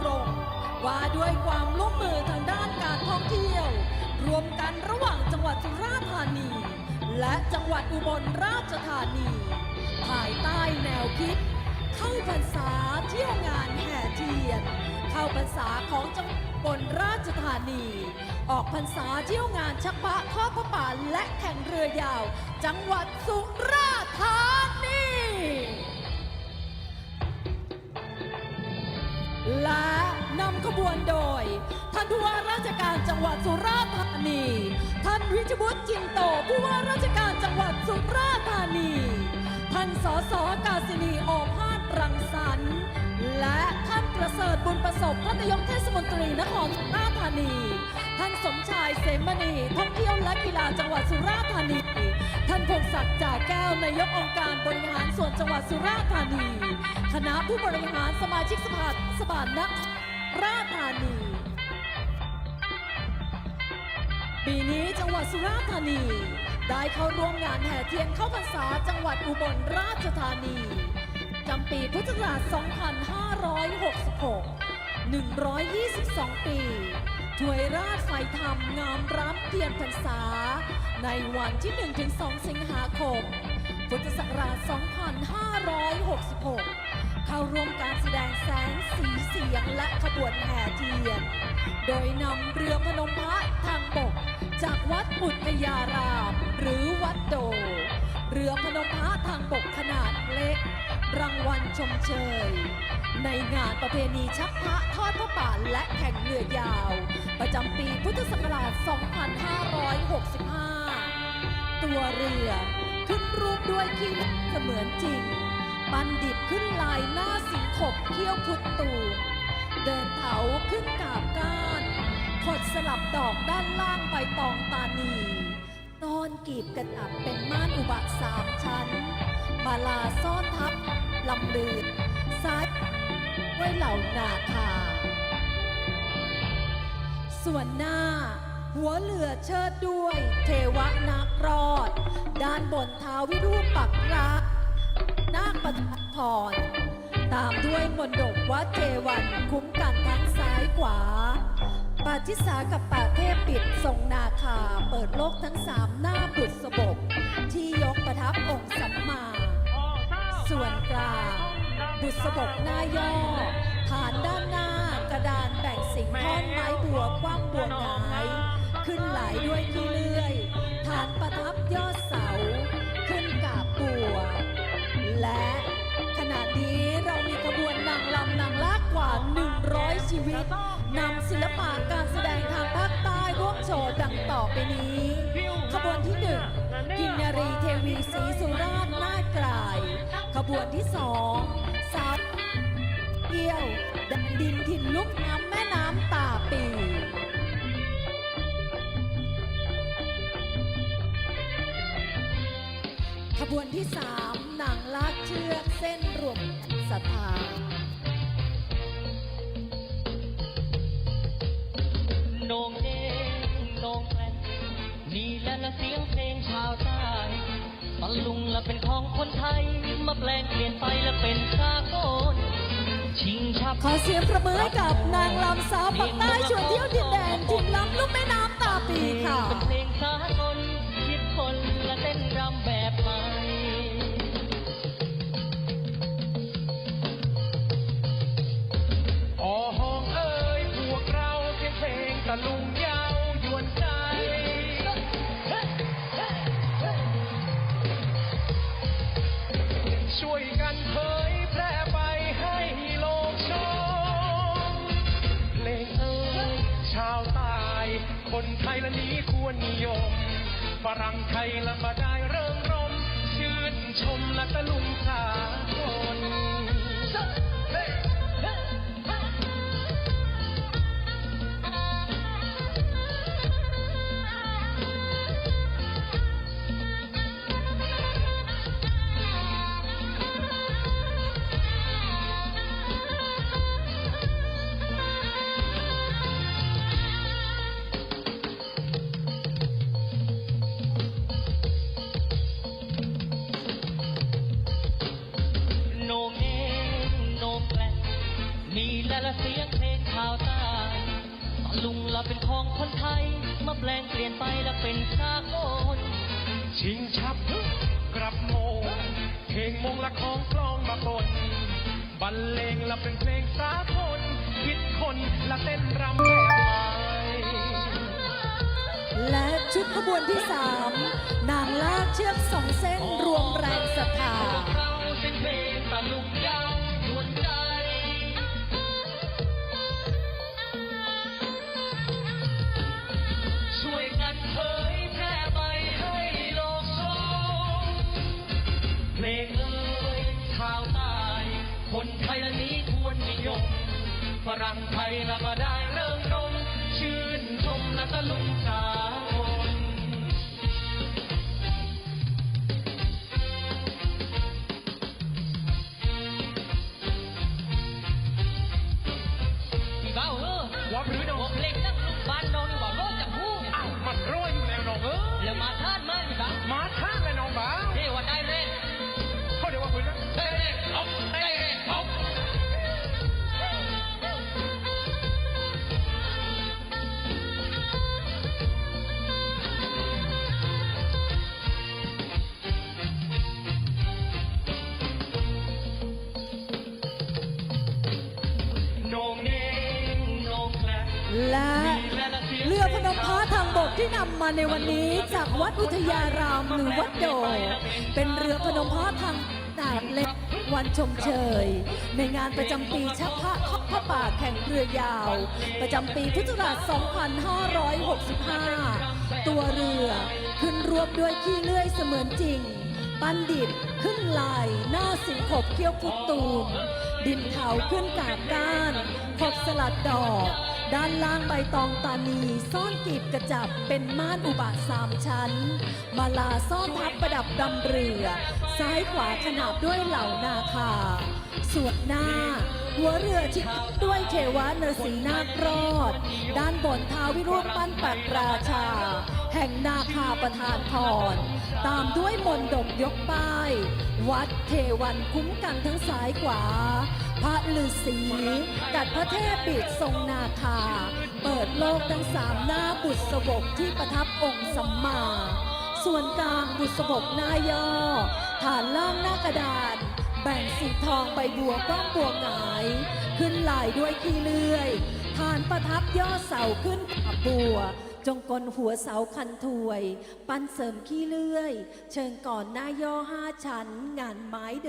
กรง ว่าด้วยความร่วมมือทางด้านการท่องเที่ยว รวมกันระหว่างจังหวัดสุราษฎร์ธานี และจังหวัดอุบลราชธานี ภายใต้แนวคิด เข้าพรรษาเที่ยวงานแห่เทียน เข้าพรรษาของจังหวัดอุบลราชธานี ออกพรรษาเที่ยวงานชักพระทอดพระป่าและแข่งเรือยาว จังหวัดสุราษฎร์ธานีและ นำขบวนโดย ท่านผู้ว่าราชการจังหวัดสุราษฎร์ธานี ท่านวิชบุตรจินโตผู้ว่าราชการจังหวัดสุราษฎร์ธานี ท่านสสกาศินีโอภาสรังสรรค์และท่านประเสริฐบุญประสบท่านนายกเทศมนตรีนครสุราษฎร์ธานี ท่านสมชายเสมณีท่องเที่ยวและกีฬาจังหวัดสุราษฎร์ธานี ท่านพงศักดิ์จ่าแก้วนายกองค์การบริหารส่วนจังหวัดสุราษฎร์ธานี คณะผู้บริหารสมาชิกสภาสบานนคร ราชธานี ปีนี้จังหวัดสุราษฎร์ธานี ได้เข้าร่วมงานแห่เทียนเข้าพรรษาจังหวัดอุบลราชธานีจำปีพุทธศักราช 2566 122 ปี ถวยราชไฟธรรมงามรับเทียนพรรษา ในวันที่ 1-2 สิงหาคม พุทธศักราช 2566 เข้าร่วมการ ดงแสงสีเสียงและขบวนแห่เทียน โดยนำเรือพนมพระทางบก จากวัดอุทยาราม หรือวัดโด เรือพนมพระทางบกขนาดเล็ก รางวัลชมเชย ในงานประเพณีชักพระทอดพระป่าและแข่งเรือยาว ประจำปีพุทธศักราช 2565 ตัวเรือขึ้นรูปด้วยขี้เหล็กเสมือนจริง บันดิตขึ้นลาย ขบเขี้ยวพุทตูเดินเถาขึ้นกาบก้านขดสลับดอกด้านล่างใบตองตานีตอนกีบกระตับเป็นม่านอุบะสามชั้น มาลาซ่อนทับลำลืนซ้ายไว้เหล่านาคา ส่วนหน้า หัวเรือเชิดด้วยเทวนาครอด ด้านบนเท้าวิรูปปักรักนาคประทับพร ตามด้วยมนดกวัดเจวันคุ้มกันทั้งซ้ายขวา ปาทิสากับป่าเทพปิดทรงนาคา เปิดโลกทั้งสามหน้าบุษบก ที่ยกประทับองค์สัมมา ส่วนกลางบุษบกหน้าย่อ ฐานด้านหน้ากระดานแบ่งสิงท่อนไม้บัวกว้างบัวหงายขึ้นไหลด้วยขี้เลื่อย ฐานประทับยอดเสา ขึ้นกาบบัว และขณะนี้ ชีวิตนำศิลปะการแสดงทางภาคใต้ร่วมโชว์ดังต่อไปนี้ ขบวนที่หนึ่งกินนารีเทวีศรีสุราษฎร์นาฏกลาย ขบวนที่สองสาวเกี่ยวแดนดินถิ่นลุ่มน้ำแม่น้ำตาปีขบวนที่สามหนางลากเชือกเส้นรวมศรัทธาน ขอเสียงประมือให้กับนางลำสาวปักใต้ชวนเที่ยวดินแดน ถิ่นลำลุ่มแม่น้ำตาปีค่ะ เป็นเพลงสากล ไทยละนี้ควรนิยม ฝรั่งไทยละมาได้เริ่มรม ชื่นชมและตะลุงสากลโเสียงเพลงาวใต้ลุงละเป็นของคนไทย มาแปลงเปลี่ยนไปแล้วเป็นสากลชิงชับกลับโมงเพลงมงละของกลองมาคนบรรเลงละเป็นเพลงสากลคิดคนละเต้นรำแบบใหม่และชุดขบวนที่สามนางลากเชือกสองเส้นรวมแรงศรัทธา คนไทยละนี้ควรนิยม ฝรั่งไทยละมาได้เริ่มนม ชื่นชมและตะลุงสา และเรือพนมพระทางบกที่นำมาในวันนี้จากวัดอุทยารามหรือวัดโด เป็นเรือพนมพระทางขนาดเล็กวันชมเชย ในงานประจำปีชักพระทอดพระป่าแข่งเรือยาว ประจำปีพุทธศักราช 2565 ตัวเรือขึ้นรวมด้วยขี้เลื่อยเสมือนจริง ปั้นดิบขึ้นลาย หน้าสิงขบเขี้ยวพุกตูมดินเผาขึ้นกาบก้าน ขบสลัดดอก ด้านล่างใบตองตานีซ่อนกีบกระจับเป็นม่านอุบาทสามชั้น มาลาซ่อนทับประดับดำเรือ ซ้ายขวาขนาบด้วยเหล่านาคาส่วนหน้า หัวเรือชิดด้วยเทวะเนสีนาครอด ด้านบนท้าวิรูปปั้นปักราชา แห่งนาคาประธานพร ตามด้วยมนต์ดกยกป้าย วัดเทวันคุ้มกันทั้งซ้ายขวา พระฤาษีกัดพระเทพบิดทรงนาคา เปิดโลกทั้งสามหน้าบุษบกที่ประทับองค์สัมมา ส่วนกลางบุษบกหน้าย่อ ฐานล่างหน้ากระดาน แบ่งสีทองใบบัวก้องบัวหงาย ขึ้นลายด้วยขี้เลื่อย ฐานประทับย่อเสาขึ้นกับบัว จงกลหัวเสาคันถวย ปั้นเสริมขี้เลื่อย เชิงก่อนหน้าย่อห้าชั้น งานไม้เดิ